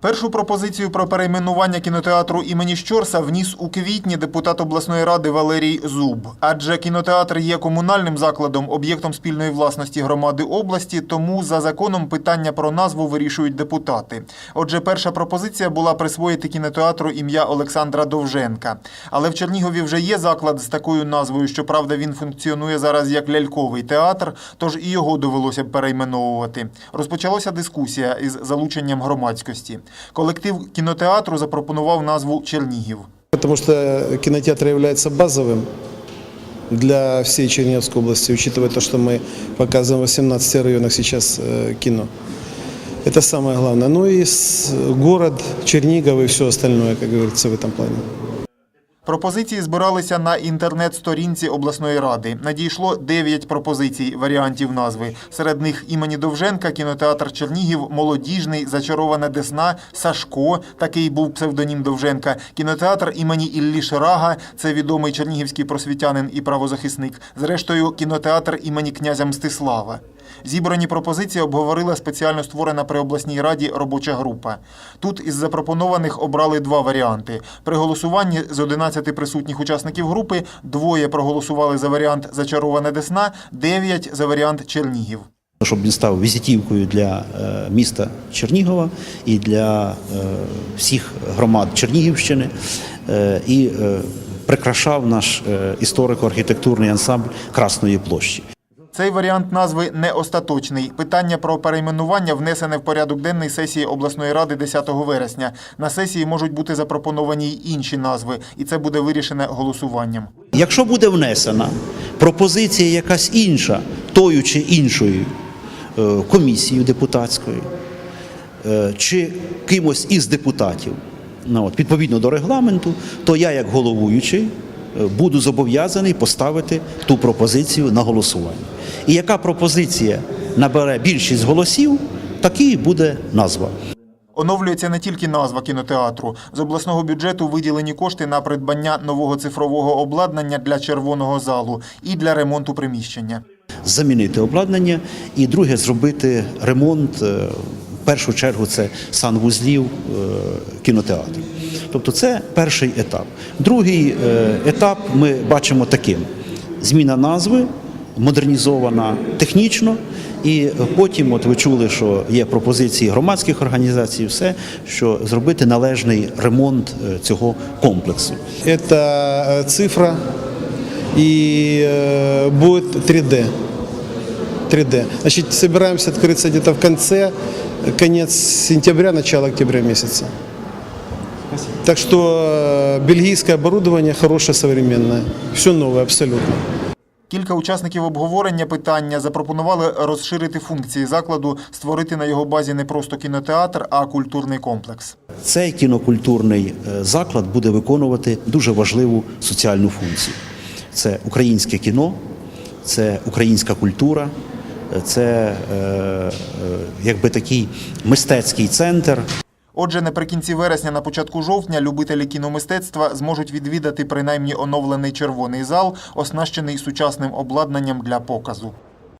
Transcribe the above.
Першу пропозицію про перейменування кінотеатру імені Щорса вніс у квітні депутат обласної ради Валерій Зуб. Адже кінотеатр є комунальним закладом, об'єктом спільної власності громади області, тому за законом питання про назву вирішують депутати. Отже, перша пропозиція була присвоїти кінотеатру ім'я Олександра Довженка. Але в Чернігові вже є заклад з такою назвою. Щоправда, він функціонує зараз як ляльковий театр, тож і його довелося б перейменовувати. Розпочалася дискусія із залученням громадськості. Колектив кінотеатру запропонував назву Чернігів. Потому что кинотеатр является базовым для всей Черниговской области, учитывая то, что мы показываем в 18 районах сейчас э, кино. Это самое главное. Ну и с- город, Чернигов и все остальное, как говорится, в этом плане. Пропозиції збиралися на інтернет-сторінці обласної ради. Надійшло 9 пропозицій варіантів назви. Серед них імені Довженка, кінотеатр Чернігів, молодіжний, зачарована Десна, Сашко. Такий був псевдонім Довженка. Кінотеатр імені Іллі Ширага. Це відомий чернігівський просвітянин і правозахисник. Зрештою, кінотеатр імені князя Мстислава. Зібрані пропозиції обговорила спеціально створена при обласній раді робоча група. Тут із запропонованих обрали два варіанти. При голосуванні з 11 присутніх учасників групи двоє проголосували за варіант Зачарована Десна, дев'ять за варіант Чернігів. щоб він став візитівкою для е, міста Чернігова і для е, всіх громад Чернігівщини е, і прикрашав наш історико-архітектурний ансамбль Красної площі. Цей варіант назви не остаточний. Питання про перейменування внесене в порядок денний сесії обласної ради 10 вересня. На сесії можуть бути запропоновані й інші назви, і це буде вирішене голосуванням. Якщо буде внесена пропозиція якась інша, тою чи іншою е, комісією депутатською, е, чи кимось із депутатів, ну, відповідно до регламенту, то я, як головуючий, буду зобов'язаний поставити ту пропозицію на голосування. І яка пропозиція набере більшість голосів, такий буде назва. Оновлюється не тільки назва кінотеатру. З обласного бюджету виділені кошти на придбання нового цифрового обладнання для червоного залу і для ремонту приміщення. замінити обладнання, і друге зробити ремонт е, В першу чергу це санвузлів е, кінотеатру. Тобто це перший етап. Другий е, етап ми бачимо таким: зміна назви, модернізована технічно, і потім, от ви чули, що є пропозиції громадських організацій, все, що зробити належний ремонт е, цього комплексу. Это э, цифра и э, будет 3D. 3D. Значит, собираемся открыться где-то в конце, конец сентября, начало октября месяца. Так что э, бельгийское оборудование хорошее, современное. Все новое абсолютно. Кілька учасників обговорення питання запропонували розширити функції закладу, створити на його базі не просто кінотеатр, а культурний комплекс. Цей кінокультурний е, заклад буде виконувати дуже важливу соціальну функцію. Це українське кіно, це українська культура, це е, е, якби такий мистецький центр. Отже, наприкінці вересня, на початку жовтня, любителі кіномистецтва зможуть відвідати принаймні оновлений червоний зал, оснащений сучасним обладнанням для показу.